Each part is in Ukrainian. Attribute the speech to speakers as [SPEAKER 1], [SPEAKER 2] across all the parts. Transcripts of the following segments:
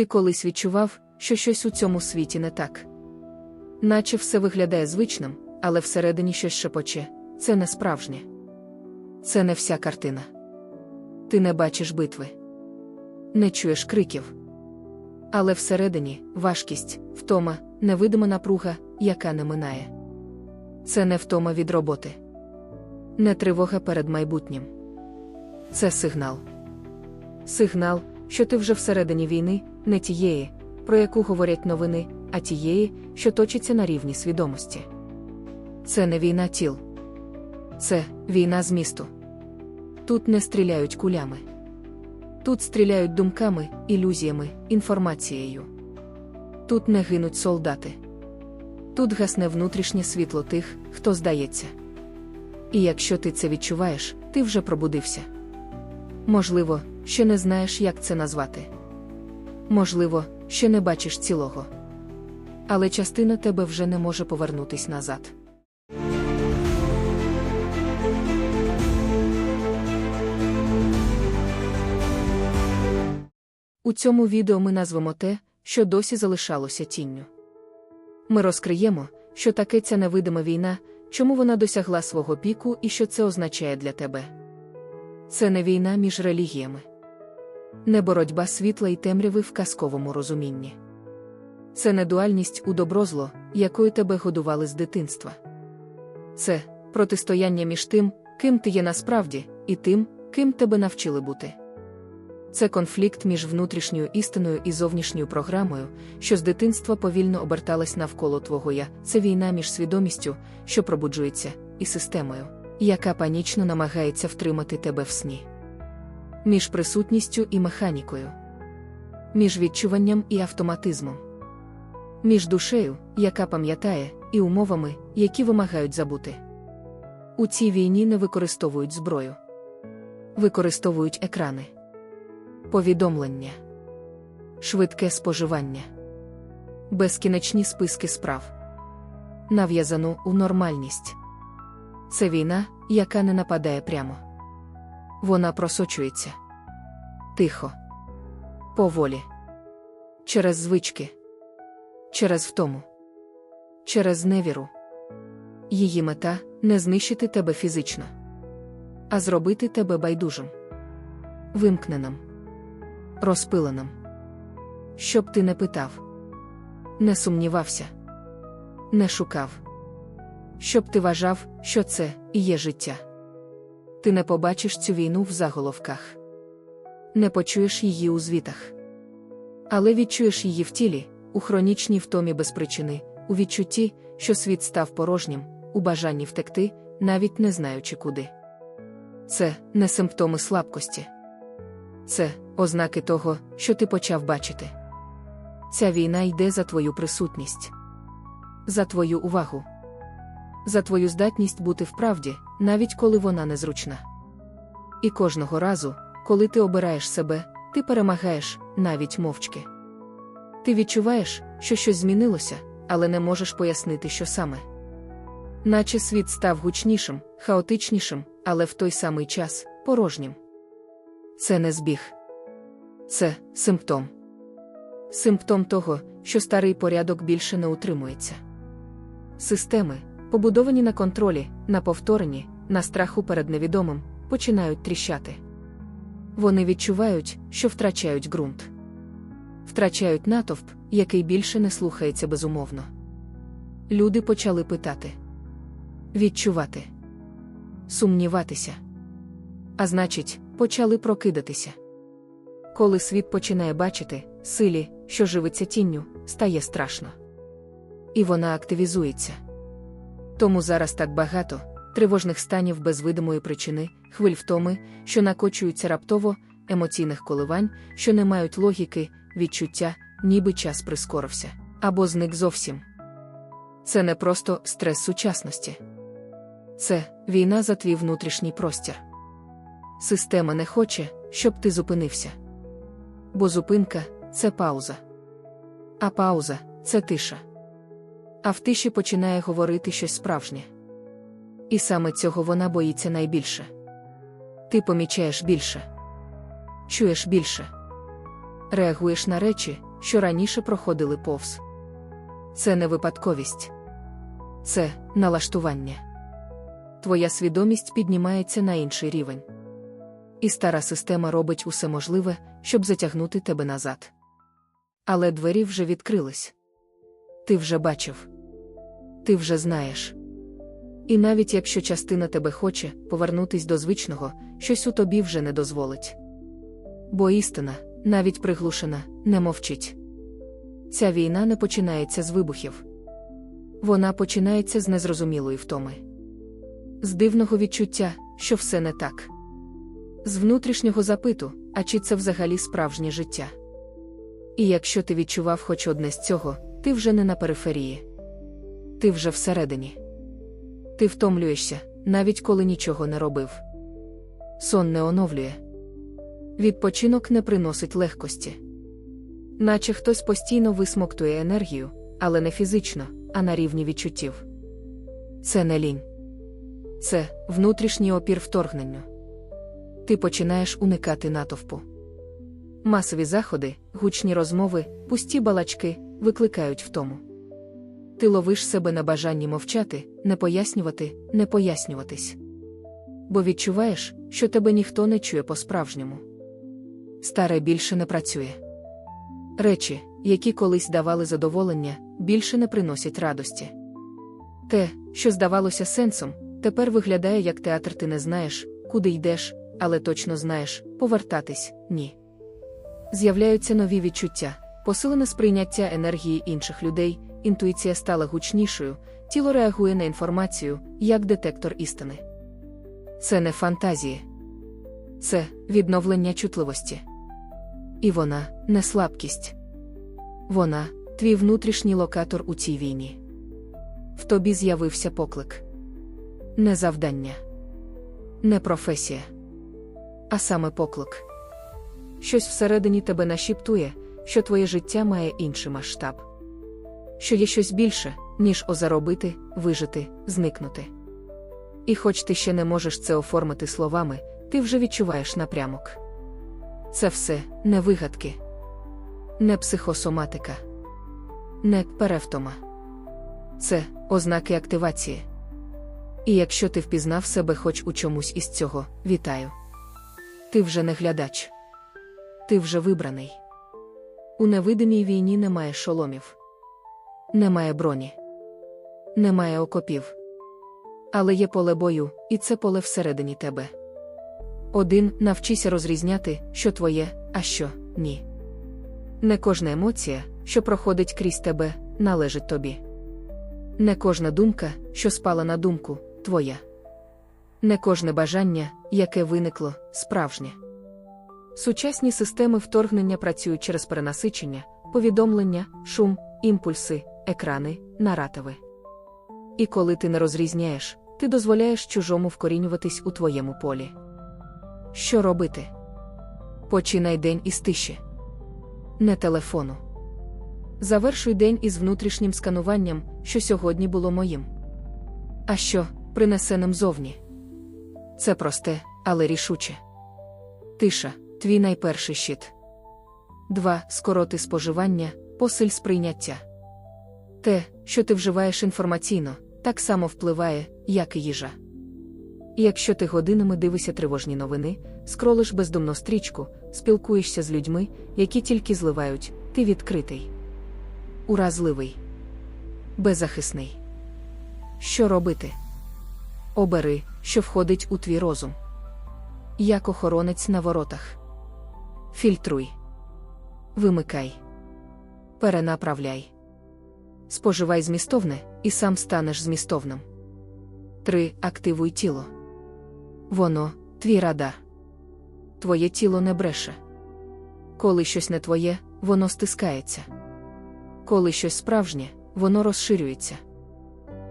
[SPEAKER 1] Ти колись відчував, що щось у цьому світі не так. Наче все виглядає звичним, але всередині щось шепоче це не справжнє. Це не вся картина. Ти не бачиш битви, не чуєш криків. Але всередині важкість, втома, невидима напруга, яка не минає. Це не втома від роботи, не тривога перед майбутнім. Це сигнал. Сигнал, що ти вже всередині війни, не тієї, про яку говорять новини, а тієї, що точиться на рівні свідомості. Це не війна тіл. Це війна змісту. Тут не стріляють кулями. Тут стріляють думками, ілюзіями, інформацією. Тут не гинуть солдати. Тут гасне внутрішнє світло тих, хто здається. І якщо ти це відчуваєш, ти вже пробудився. Можливо, ще не знаєш, як це назвати. Можливо, ще не бачиш цілого. Але частина тебе вже не може повернутись назад. У цьому відео ми назвемо те, що досі залишалося тінню. Ми розкриємо, що таке ця невидима війна, чому вона досягла свого піку і що це означає для тебе. Це не війна між релігіями, не боротьба світла і темряви в казковому розумінні. Це не дуальність у доброзло, якою тебе годували з дитинства. Це протистояння між тим, ким ти є насправді, і тим, ким тебе навчили бути. Це конфлікт між внутрішньою істиною і зовнішньою програмою, що з дитинства повільно оберталась навколо твого я. Це війна між свідомістю, що пробуджується, і системою, яка панічно намагається втримати тебе в сні. Між присутністю і механікою, між відчуванням і автоматизмом, між душею, яка пам'ятає, і умовами, які вимагають забути. У цій війні не використовують зброю, використовують екрани повідомлення, швидке споживання, безкінечні списки справ, нав'язану у нормальність. Це війна, яка не нападає прямо. Вона просочується. Тихо, поволі, через звички, через втому, через невіру. Її мета не знищити тебе фізично, а зробити тебе байдужим, вимкненим. Розпиленим. Щоб ти не питав, не сумнівався, не шукав. Щоб ти вважав, що це і є життя. Ти не побачиш цю війну в заголовках, не почуєш її у звітах. Але відчуєш її в тілі, у хронічній втомі без причини, у відчутті, що світ став порожнім, у бажанні втекти, навіть не знаючи куди. Це не симптоми слабкості. Це ознаки того, що ти почав бачити. Ця війна йде за твою присутність, за твою увагу, за твою здатність бути в правді, навіть коли вона незручна. І кожного разу, коли ти обираєш себе, ти перемагаєш навіть мовчки. Ти відчуваєш, що щось змінилося, але не можеш пояснити, що саме. Наче світ став гучнішим, хаотичнішим, але в той самий час порожнім. Це не збіг. Це симптом. Симптом того, що старий порядок більше не утримується. Системи, побудовані на контролі, на повторенні, на страху перед невідомим, починають тріщати. Вони відчувають, що втрачають ґрунт, втрачають натовп, який більше не слухається безумовно. Люди почали питати, відчувати, сумніватися. А значить, почали прокидатися. Коли світ починає бачити, силі, що живиться тінню, стає страшно. І вона активізується. Тому зараз так багато тривожних станів без видимої причини, хвиль втоми, що накочуються раптово, емоційних коливань, що не мають логіки, відчуття, ніби час прискорився, або зник зовсім. Це не просто стрес сучасності. Це війна за твій внутрішній простір. Система не хоче, щоб ти зупинився. Бо зупинка це пауза. А пауза це тиша. А в тиші починає говорити щось справжнє. І саме цього вона боїться найбільше. Ти помічаєш більше, чуєш більше, реагуєш на речі, що раніше проходили повз. Це не випадковість, це налаштування. Твоя свідомість піднімається на інший рівень. І стара система робить усе можливе, щоб затягнути тебе назад. Але двері вже відкрились. Ти вже бачив, ти вже знаєш. І навіть якщо частина тебе хоче повернутись до звичного, щось у тобі вже не дозволить. Бо істина, навіть приглушена, не мовчить. Ця війна не починається з вибухів. Вона починається з незрозумілої втоми, з дивного відчуття, що все не так, з внутрішнього запиту, а чи це взагалі справжнє життя. І якщо ти відчував хоч одне з цього, ти вже не на периферії, ти вже всередині. Ти втомлюєшся, навіть коли нічого не робив. Сон не оновлює. Відпочинок не приносить легкості. Наче хтось постійно висмоктує енергію, але не фізично, а на рівні відчуттів. Це не лінь. Це внутрішній опір вторгненню. Ти починаєш уникати натовпу. Масові заходи, гучні розмови, пусті балачки викликають втому. Ти ловиш себе на бажанні мовчати, не пояснювати, не пояснюватись. Бо відчуваєш, що тебе ніхто не чує по-справжньому. Старе більше не працює. Речі, які колись давали задоволення, більше не приносять радості. Те, що здавалося сенсом, тепер виглядає як театр, ти не знаєш, куди йдеш, але точно знаєш, повертатись ні. З'являються нові відчуття, посилене сприйняття енергії інших людей, інтуїція стала гучнішою, тіло реагує на інформацію, як детектор істини. Це не фантазії, це відновлення чутливості. І вона не слабкість. Вона твій внутрішній локатор у цій війні. В тобі з'явився поклик. Не завдання, не професія, а саме поклик. Щось всередині тебе нашіптує, що твоє життя має інший масштаб, що є щось більше, ніж озаробити, вижити, зникнути. І хоч ти ще не можеш це оформити словами, ти вже відчуваєш напрямок. Це все не вигадки, не психосоматика, не перевтома. Це ознаки активації. І якщо ти впізнав себе хоч у чомусь із цього, вітаю. Ти вже не глядач. Ти вже вибраний. У невидимій війні немає шоломів, немає броні, немає окопів. Але є поле бою, і це поле всередині тебе. Один навчися розрізняти, що твоє, а що ні. Не кожна емоція, що проходить крізь тебе, належить тобі. Не кожна думка, що спала на думку, твоя. Не кожне бажання, яке виникло, справжнє. Сучасні системи вторгнення працюють через перенасичення, повідомлення, шум, імпульси, екрани, наративи. І коли ти не розрізняєш, ти дозволяєш чужому вкорінюватись у твоєму полі. Що робити? Починай день із тиші. Не телефону. Завершуй день із внутрішнім скануванням, що сьогодні було моїм. А що, принесеним зовні? Це просте, але рішуче. Тиша твій найперший щит. 2. Скороти споживання, посиль сприйняття. Те, що ти вживаєш інформаційно, так само впливає, як і їжа. Якщо ти годинами дивишся тривожні новини, скролиш бездумно стрічку, спілкуєшся з людьми, які тільки зливають, ти відкритий, уразливий, беззахисний. Що робити? Обери, що входить у твій розум. Як охоронець на воротах. Фільтруй. Вимикай. Перенаправляй. Споживай змістовне, і сам станеш змістовним. 3. Активуй тіло. Воно твій радар. Твоє тіло не бреше. Коли щось не твоє, воно стискається. Коли щось справжнє, воно розширюється.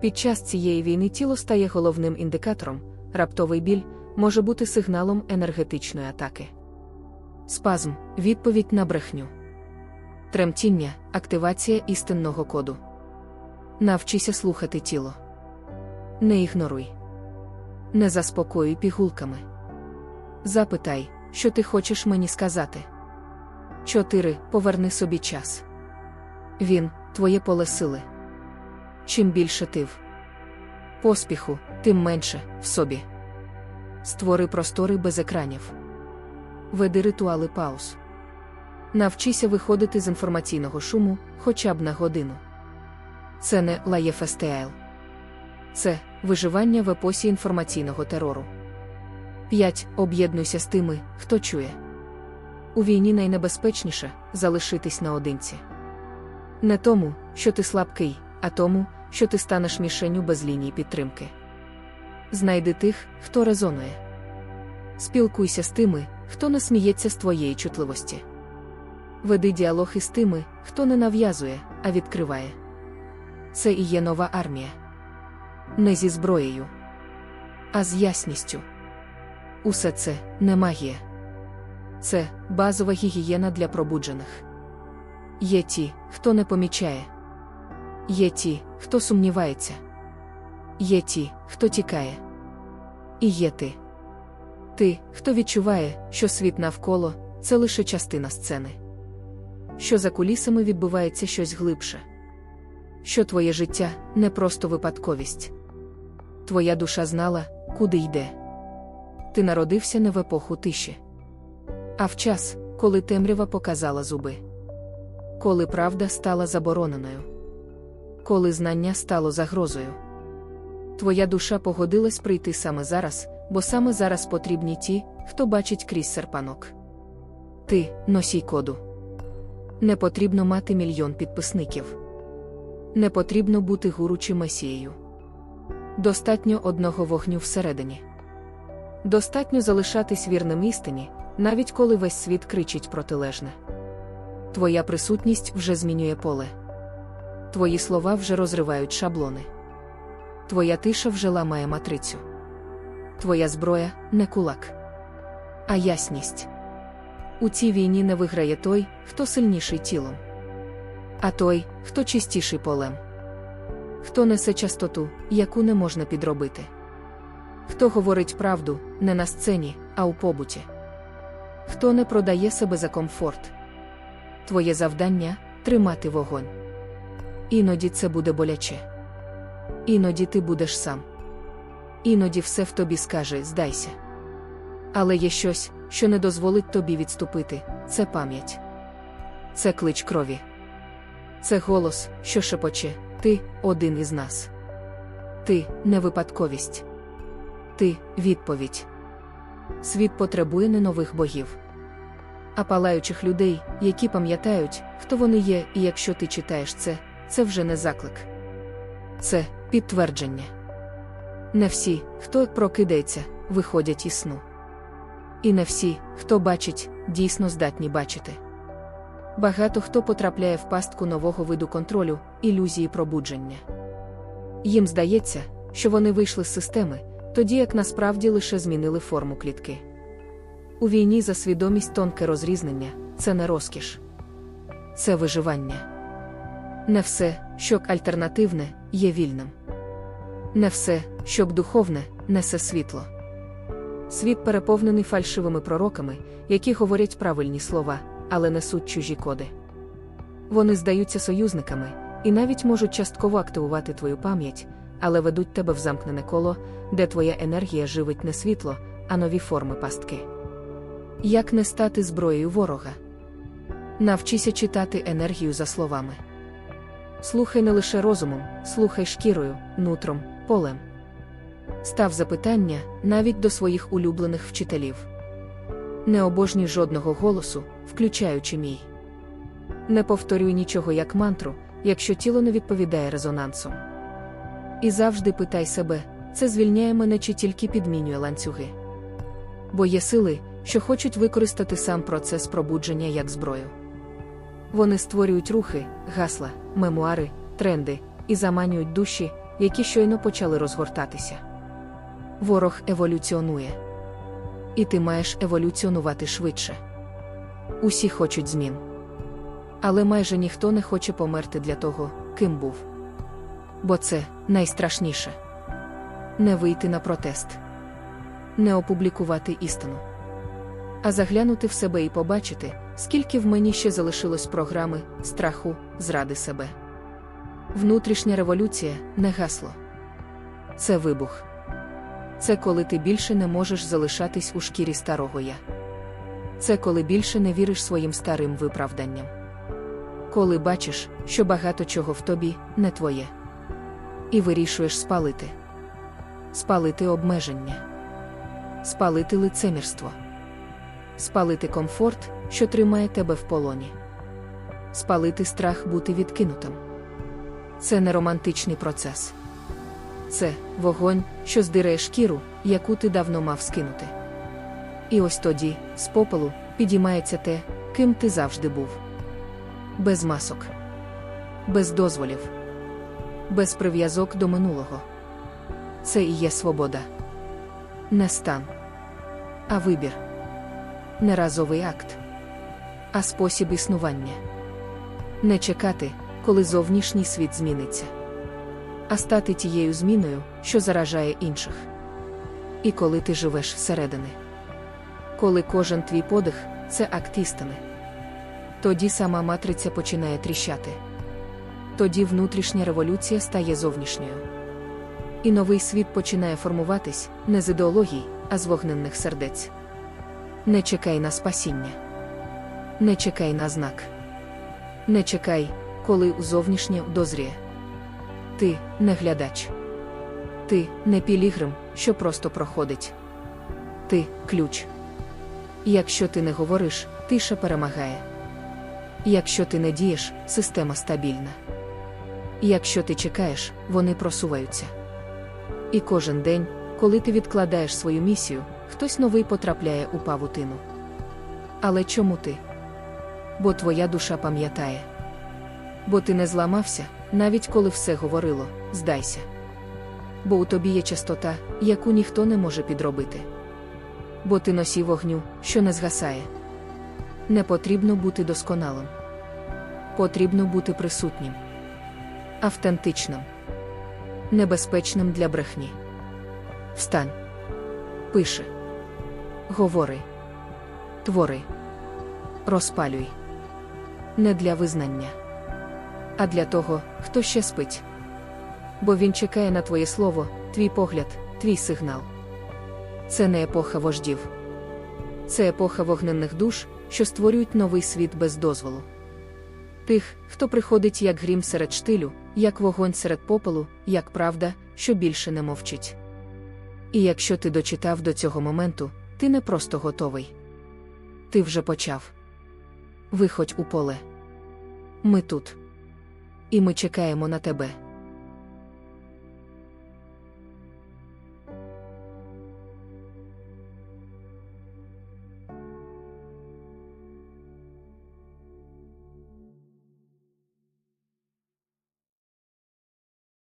[SPEAKER 1] Під час цієї війни тіло стає головним індикатором, раптовий біль може бути сигналом енергетичної атаки. Спазм відповідь на брехню. Тремтіння активація істинного коду. Навчися слухати тіло. Не ігноруй. Не заспокоюй пігулками. Запитай, що ти хочеш мені сказати. 4. Поверни собі час. Він твоє поле сили. Чим більше ти в поспіху, тим менше в собі. Створи простори без екранів. Веди ритуали пауз. Навчися виходити з інформаційного шуму хоча б на годину. Це не лаєфестейл. Це виживання в епосі інформаційного терору. 5. Об'єднуйся з тими, хто чує. У війні найнебезпечніше залишитись наодинці. Не тому, що ти слабкий, а тому, що ти станеш мішенню без лінії підтримки. Знайди тих, хто резонує. Спілкуйся з тими, хто не сміється з твоєї чутливості. Веди діалог із тими, хто не нав'язує, а відкриває. Це і є нова армія. Не зі зброєю, а з ясністю. Усе це не магія. Це базова гігієна для пробуджених. Є ті, хто не помічає. Є ті, хто сумнівається. Є ті, хто тікає. І є ти. Ти, хто відчуває, що світ навколо це лише частина сцени. Що за кулісами відбувається щось глибше. Що твоє життя не просто випадковість. Твоя душа знала, куди йде. Ти народився не в епоху тиші, а в час, коли темрява показала зуби. Коли правда стала забороненою. Коли знання стало загрозою. Твоя душа погодилась прийти саме зараз, бо саме зараз потрібні ті, хто бачить крізь серпанок. Ти носій коду. Не потрібно мати мільйон підписників. Не потрібно бути гуру чи месією. Достатньо одного вогню всередині. Достатньо залишатись вірним істині, навіть коли весь світ кричить протилежне. Твоя присутність вже змінює поле. Твої слова вже розривають шаблони. Твоя тиша вже ламає матрицю. Твоя зброя не кулак, а ясність. У цій війні не виграє той, хто сильніший тілом, а той, хто чистіший полем, хто несе частоту, яку не можна підробити. Хто говорить правду не на сцені, а у побуті. Хто не продає себе за комфорт. Твоє завдання тримати вогонь. Іноді це буде боляче. Іноді ти будеш сам. Іноді все в тобі скаже здайся. Але є щось, що не дозволить тобі відступити це пам'ять. Це клич крові. Це голос, що шепоче ти один із нас. Ти не випадковість. Ти відповідь. Світ потребує не нових богів, а палаючих людей, які пам'ятають, хто вони є, і якщо ти читаєш це, це вже не заклик. Це підтвердження. Не всі, хто прокидається, виходять із сну. І не всі, хто бачить, дійсно здатні бачити. Багато хто потрапляє в пастку нового виду контролю, ілюзії пробудження. Їм здається, що вони вийшли з системи, тоді як насправді лише змінили форму клітки. У війні за свідомість тонке розрізнення це не розкіш, це виживання. Не все, що альтернативне, є вільним. Не все, що духовне, несе світло. Світ переповнений фальшивими пророками, які говорять правильні слова, але несуть чужі коди. Вони здаються союзниками і навіть можуть частково активувати твою пам'ять, але ведуть тебе в замкнене коло, де твоя енергія живить не світло, а нові форми пастки. Як не стати зброєю ворога? Навчися читати енергію за словами. Слухай не лише розумом, слухай шкірою, нутром, полем. Став запитання навіть до своїх улюблених вчителів. Не обожнюй жодного голосу, включаючи мій. Не повторюй нічого як мантру, якщо тіло не відповідає резонансом. І завжди питай себе, це звільняє мене чи тільки підмінює ланцюги. Бо є сили, що хочуть використати сам процес пробудження як зброю. Вони створюють рухи, гасла, мемуари, тренди і заманюють душі, які щойно почали розгортатися. Ворог еволюціонує. І ти маєш еволюціонувати швидше. Усі хочуть змін. Але майже ніхто не хоче померти для того, ким був. Бо це найстрашніше не вийти на протест, не опублікувати істину, а заглянути в себе і побачити, скільки в мені ще залишилось програми, страху, зради себе. Внутрішня революція не гасло. Це вибух. Це коли ти більше не можеш залишатись у шкірі старого я. Це коли більше не віриш своїм старим виправданням. Коли бачиш, що багато чого в тобі не твоє. І вирішуєш спалити. Спалити обмеження. Спалити лицемірство. Спалити комфорт, що тримає тебе в полоні. Спалити страх бути відкинутим. Це не романтичний процес. Це вогонь, що здирає шкіру, яку ти давно мав скинути. І ось тоді, з попелу, підіймається те, ким ти завжди був. Без масок, без дозволів, без прив'язок до минулого. Це і є свобода. Не стан, а вибір. Не разовий акт, а спосіб існування. Не чекати, коли зовнішній світ зміниться, а стати тією зміною, що заражає інших. І коли ти живеш всередини. Коли кожен твій подих це акт істини. Тоді сама матриця починає тріщати. Тоді внутрішня революція стає зовнішньою. І новий світ починає формуватись не з ідеологій, а з вогненних сердець. Не чекай на спасіння. Не чекай на знак. Не чекай, коли зовнішнє дозріє. Ти не глядач. Ти не пілігрим, що просто проходить. Ти ключ. Якщо ти не говориш, тиша перемагає. Якщо ти не дієш, система стабільна. Якщо ти чекаєш, вони просуваються. І кожен день, коли ти відкладаєш свою місію, хтось новий потрапляє у павутину. Але чому ти? Бо твоя душа пам'ятає. Бо ти не зламався, навіть коли все говорило, здайся. Бо у тобі є частота, яку ніхто не може підробити. Бо ти носів вогню, що не згасає. Не потрібно бути досконалим. Потрібно бути присутнім, автентичним, небезпечним для брехні. Встань. Пиши. Говори. Твори. Розпалюй. Не для визнання, а для того, хто ще спить. Бо він чекає на твоє слово, твій погляд, твій сигнал. Це не епоха вождів. Це епоха вогненних душ, що створюють новий світ без дозволу. Тих, хто приходить як грім серед штилю, як вогонь серед попелу, як правда, що більше не мовчить. І якщо ти дочитав до цього моменту, ти не просто готовий. Ти вже почав. Виходь у поле. Ми тут. І ми чекаємо на тебе.